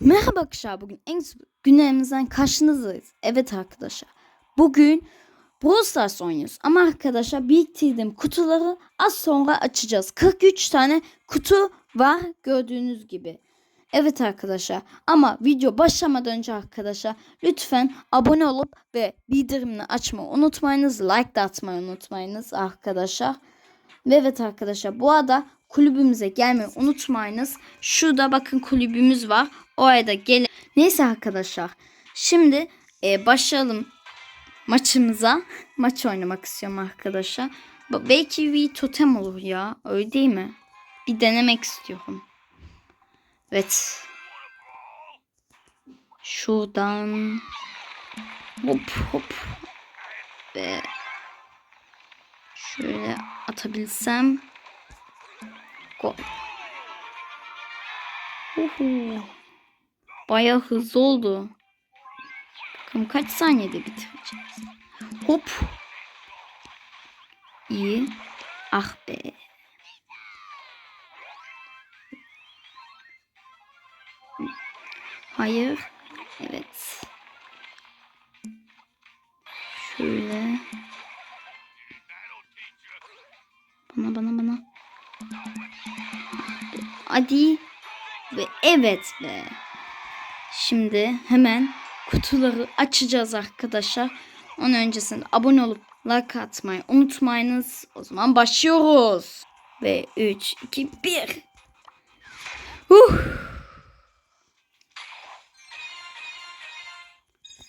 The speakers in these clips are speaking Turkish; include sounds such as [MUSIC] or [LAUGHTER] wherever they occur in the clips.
Merhaba arkadaşlar bugün en günlerimizden karşınızdayız. Evet arkadaşlar bugün Brawl Stars oynuyoruz. Ama arkadaşlar biriktirdiğim kutuları az sonra açacağız. 43 tane kutu var gördüğünüz gibi. Evet arkadaşlar ama video başlamadan önce arkadaşlar lütfen abone olup ve bildirimini açmayı unutmayınız. Like de atmayı unutmayınız arkadaşlar. Ve evet arkadaşlar bu arada kulübümüze gelmeyi unutmayınız. Şurada bakın kulübümüz var. Oraya da gelin. Neyse arkadaşlar. Şimdi e, başlayalım maçımıza. [LAUGHS] Maç oynamak istiyorum arkadaşlar. Belki bir totem olur ya. Öyle değil mi? Bir denemek istiyorum. Evet. Şuradan hop hop ve şöyle atabilsem gol. Uhu. Bayağı hızlı oldu. Bakalım kaç saniyede bitireceğiz. Hop. İyi. Ah be. Hayır. Evet. Şöyle. Bana bana bana. Hadi. Ve evet be. Şimdi hemen kutuları açacağız arkadaşlar. Onun öncesinde abone olup like atmayı unutmayınız. O zaman başlıyoruz. Ve 3, 2, 1. Huh.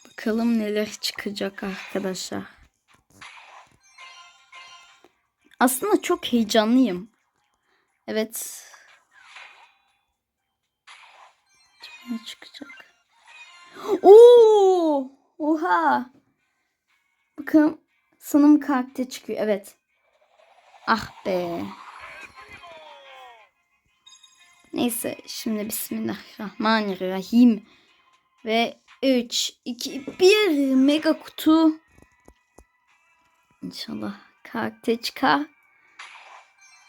Bakalım neler çıkacak arkadaşlar. Aslında çok heyecanlıyım. Evet. Ne çıkacak? Oo! Oha! Bakın sanım karakter çıkıyor. Evet. Ah be. Neyse şimdi Bismillahirrahmanirrahim. Ve 3, 2, 1 mega kutu. İnşallah karakter çıkar.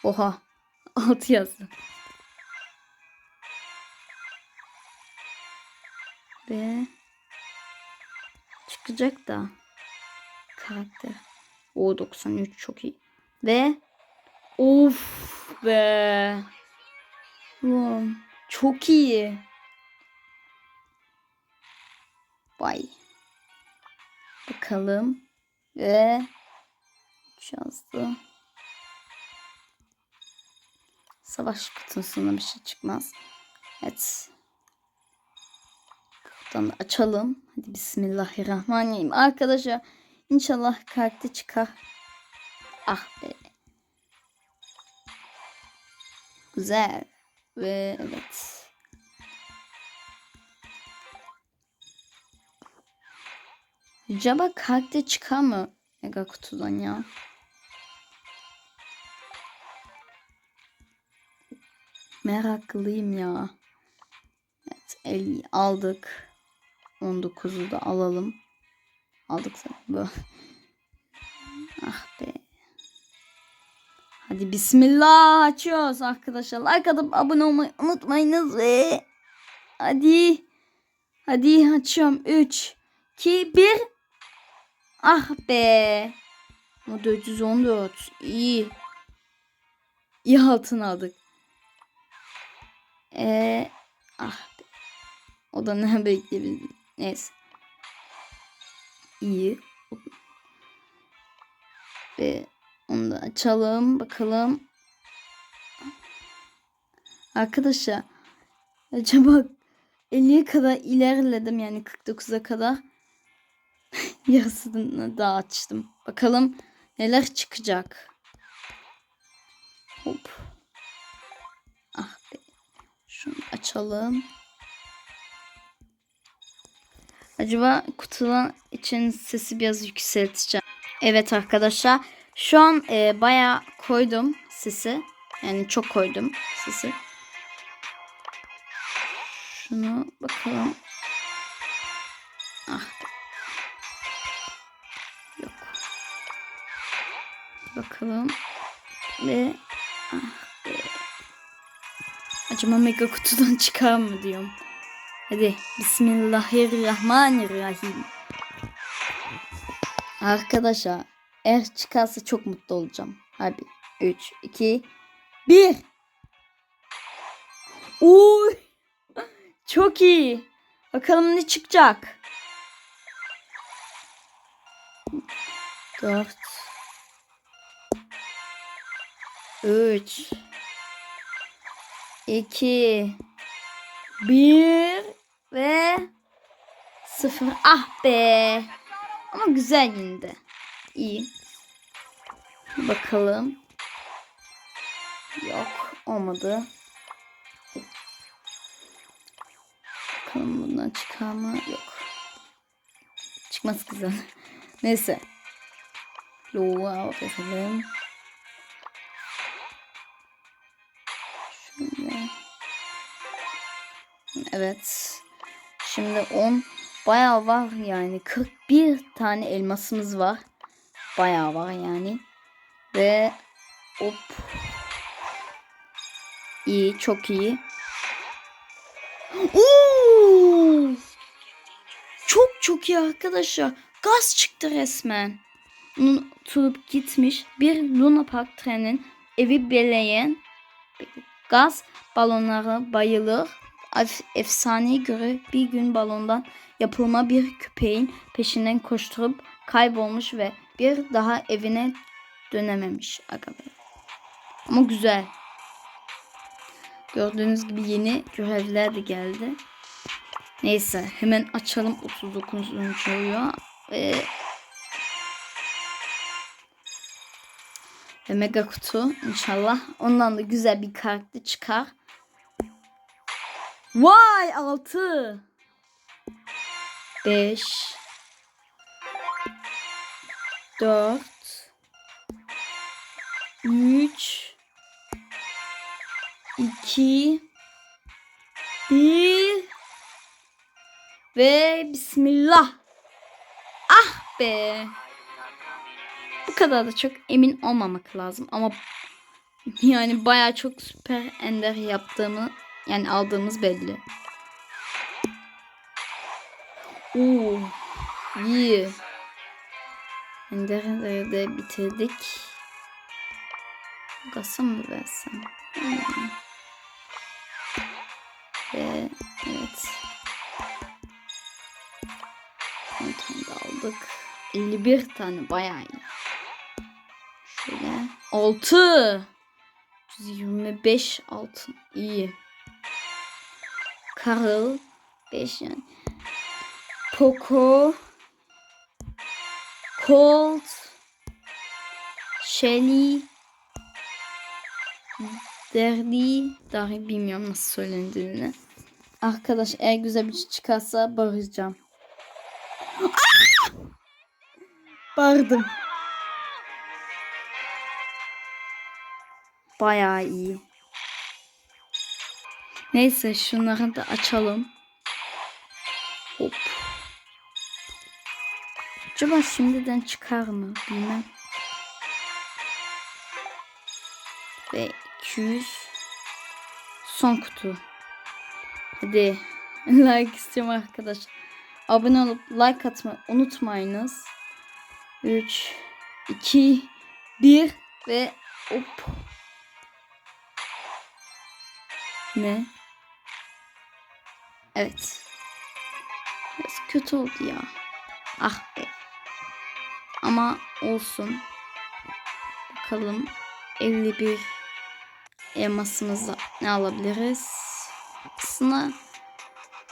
Oha. 6 yazdı. Ve çıkacak da karakter. O 93 çok iyi. Ve of be. Wow, çok iyi. Vay. Bakalım. Ve yazdı. Savaş kutusunda bir şey çıkmaz. Evet. Buradan da açalım. Hadi bismillahirrahmanirrahim. Arkadaşlar inşallah karakter çıkar. Ah be. Güzel. Ve evet. Acaba karakter çıkar mı Mega kutudan ya? Meraklıyım ya. Evet 50 aldık. 19'u da alalım. Aldık zaten. Ah be. Hadi bismillah açıyoruz arkadaşlar. Like atıp abone olmayı unutmayınız ve hadi. Hadi açıyorum. 3 2 1 Ah be. Ama 414 iyi. İyi altın aldık. Ee, ah be. O da ne [LAUGHS] bekleyebildim. Neyse. İyi. Ve onu da açalım. Bakalım. Arkadaşlar. Acaba 50'ye kadar ilerledim. Yani 49'a kadar. [LAUGHS] Yarısını daha açtım. Bakalım neler çıkacak. Hop. Ah be. Şunu açalım. Acaba kutudan için sesi biraz yükselteceğim. Evet arkadaşlar. Şu an e, bayağı koydum sesi. Yani çok koydum sesi. Şunu bakalım. Ah. Yok. Bakalım. Ve ah. Acaba mega kutudan [LAUGHS] çıkar mı diyorum. Hadi Bismillahirrahmanirrahim. Arkadaşlar eğer çıkarsa çok mutlu olacağım. Hadi 3, 2, 1. Uy. Çok iyi. Bakalım ne çıkacak. 4 3 2 1 ve 0. Ah be. Ama güzel yine. İyi. Bakalım. Yok. Olmadı. Bakalım bundan çıkar mı? Yok. Çıkmaz güzel. [LAUGHS] Neyse. Lowa bakalım. Şöyle. Evet. Şimdi 10 bayağı var yani. 41 tane elmasımız var. Bayağı var yani. Ve hop. İyi, çok iyi. Oo! Çok çok iyi arkadaşlar. Gaz çıktı resmen. Unutulup gitmiş bir Luna Park trenin evi beleyen gaz balonları bayılır. Ef- Efsaneye göre bir gün balondan yapılma bir köpeğin peşinden koşturup kaybolmuş ve bir daha evine dönememiş. Aga. Ama güzel. Gördüğünüz gibi yeni görevler de geldi. Neyse hemen açalım 39. yu ve ve mega kutu inşallah. Ondan da güzel bir karakter çıkar. Vay 6 5 4 3 2 1 ve bismillah. Ah be. Bu kadar da çok emin olmamak lazım ama yani baya çok süper ender yaptığımı yani aldığımız belli. Oo, iyi. Ender'i de bitirdik. Gasa mı versem? Hmm. Ve evet. 10 tane de aldık. 51 tane bayağı iyi. Şöyle 6 125 altın iyi. Carl 5 yani. Poco Colt Shelly Derdi dahi bilmiyorum nasıl söylendiğini. Arkadaş eğer güzel bir şey çıkarsa bağıracağım. Ah! Bağırdım. Bayağı iyi. Neyse şunları da açalım. Hop. Acaba şimdiden çıkar mı? Bilmem. Ve 200 son kutu. Hadi [LAUGHS] like istiyorum arkadaş. Abone olup like atmayı unutmayınız. 3 2 1 ve hop. Ne? Evet. Biraz kötü oldu ya. Ah be. Ama olsun. Bakalım 51 elmasımızla ne alabiliriz? Aslında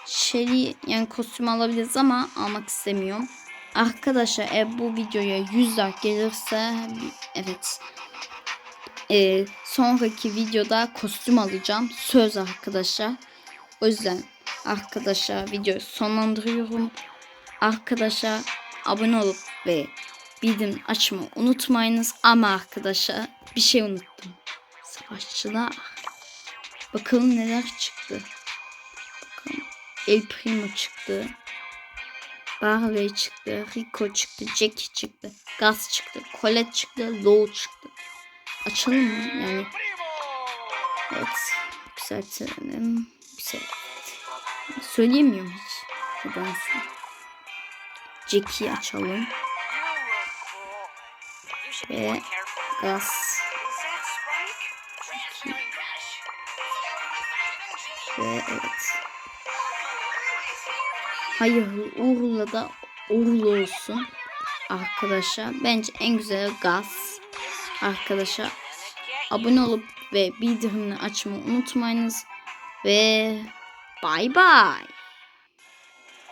Shelly yani kostüm alabiliriz ama almak istemiyorum. Arkadaşlar eğer bu videoya 100 like gelirse evet e, sonraki videoda kostüm alacağım. Söz arkadaşlar. O yüzden arkadaşlar videoyu sonlandırıyorum. Arkadaşlar abone olup ve bildirim açmayı unutmayınız. Ama arkadaşlar bir şey unuttum. Savaşçılar. Bakalım neler çıktı. Bakalım. El Primo çıktı. Barley çıktı. Rico çıktı. Jackie çıktı. Gaz çıktı. Colette çıktı. Low çıktı. Açalım mı? Yani Evet. Yükseltelim. Güzel. Söyleyemiyorum hiç. Nedense. Jack'i açalım. Ve gaz. Ve evet. Hayırlı uğurla da uğurlu olsun. Arkadaşlar bence en güzel gaz. Arkadaşlar abone olup ve bildirimleri açmayı unutmayınız. Ve Bye bye.